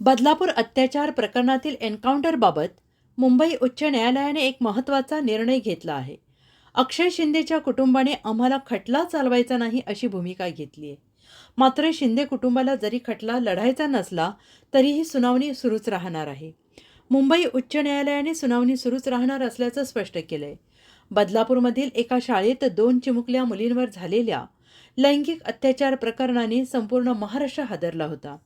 बदलापूर अत्याचार प्रकरणातील एन्काउंटरबाबत मुंबई उच्च न्यायालयाने एक महत्त्वाचा निर्णय घेतला आहे. अक्षय शिंदेच्या कुटुंबाने आम्हाला खटला चालवायचा नाही अशी भूमिका घेतली आहे. मात्र शिंदे कुटुंबाला जरी खटला लढायचा नसला तरीही सुनावणी सुरूच राहणार आहे. मुंबई उच्च न्यायालयाने सुनावणी सुरूच राहणार असल्याचं स्पष्ट केलं आहे बदलापूरमधील एका शाळेत दोन चिमुकल्या मुलींवर झालेल्या लैंगिक अत्याचार प्रकरणाने संपूर्ण महाराष्ट्र हादरला होता.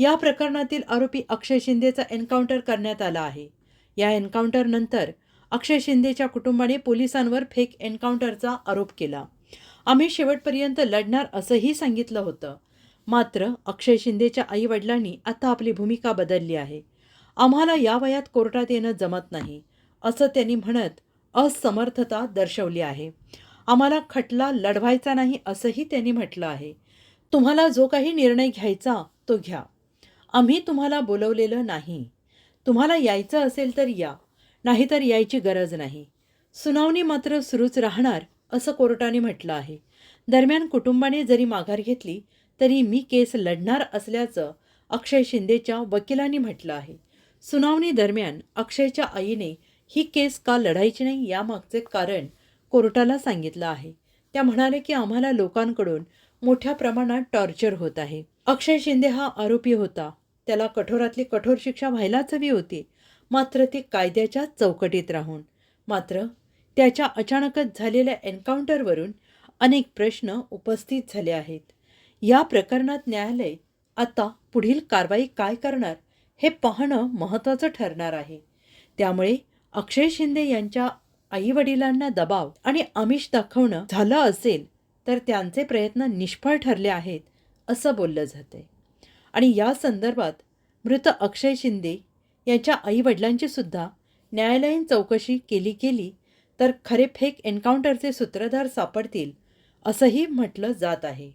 या प्रकरणातील आरोपी अक्षय शिंदेचा एन्काउंटर करण्यात आला आहे. या एन्काउंटरनंतर अक्षय शिंदेच्या कुटुंबाने पोलिसांवर फेक एन्काउंटरचा आरोप केला. आम्ही शेवटपर्यंत लढणार असंही सांगितलं होतं. मात्र अक्षय शिंदेच्या आईवडिलांनी आता आपली भूमिका बदलली आहे. आम्हाला या वयात कोर्टात येणं जमत नाही असं त्यांनी म्हणत असमर्थता दर्शवली आहे. आम्हाला खटला लढवायचा नाही असंही त्यांनी म्हटलं आहे. तुम्हाला जो काही निर्णय घ्यायचा तो घ्या. आम्ही तुम्हाला बोलवलेलं नाही. तुम्हाला यायचं असेल तर या नाहीतर यायची गरज नाही. सुनावणी मात्र सुरूच राहणार असं कोर्टाने म्हटलं आहे. दरम्यान कुटुंबाने जरी माघार घेतली तरी मी केस लढणार असल्याचं अक्षय शिंदेच्या वकिलांनी म्हटलं आहे. सुनावणी दरम्यान अक्षयच्या आईने ही केस का लढायची नाही यामागचे कारण कोर्टाला सांगितलं आहे. त्या म्हणाले की आम्हाला लोकांकडून मोठ्या प्रमाणात टॉर्चर होत आहे. अक्षय शिंदे हा आरोपी होता. त्याला कठोरातली कठोर शिक्षा व्हायलाच हवी होती. मात्र ती कायद्याच्या चौकटीत राहून मात्र त्याच्या अचानकच झालेल्या एन्काउंटरवरून अनेक प्रश्न उपस्थित झाले आहेत. या प्रकरणात न्यायालय आता पुढील कारवाई काय करणार हे पाहणं महत्त्वाचं ठरणार आहे. त्यामुळे अक्षय शिंदे यांच्या आईवडिलांना दबाव आणि आमिष दाखवणं झालं असेल तर त्यांचे प्रयत्न निष्फळ ठरले आहेत असं बोललं जाते आणि या संदर्भात मृत अक्षय शिंदे यांच्या आईवडिलांची सुद्धा न्यायालयीन चौकशी केली गेली तर खरे फेक एन्काउंटरचे सूत्रधार सापडतील असंही म्हटलं जात आहे.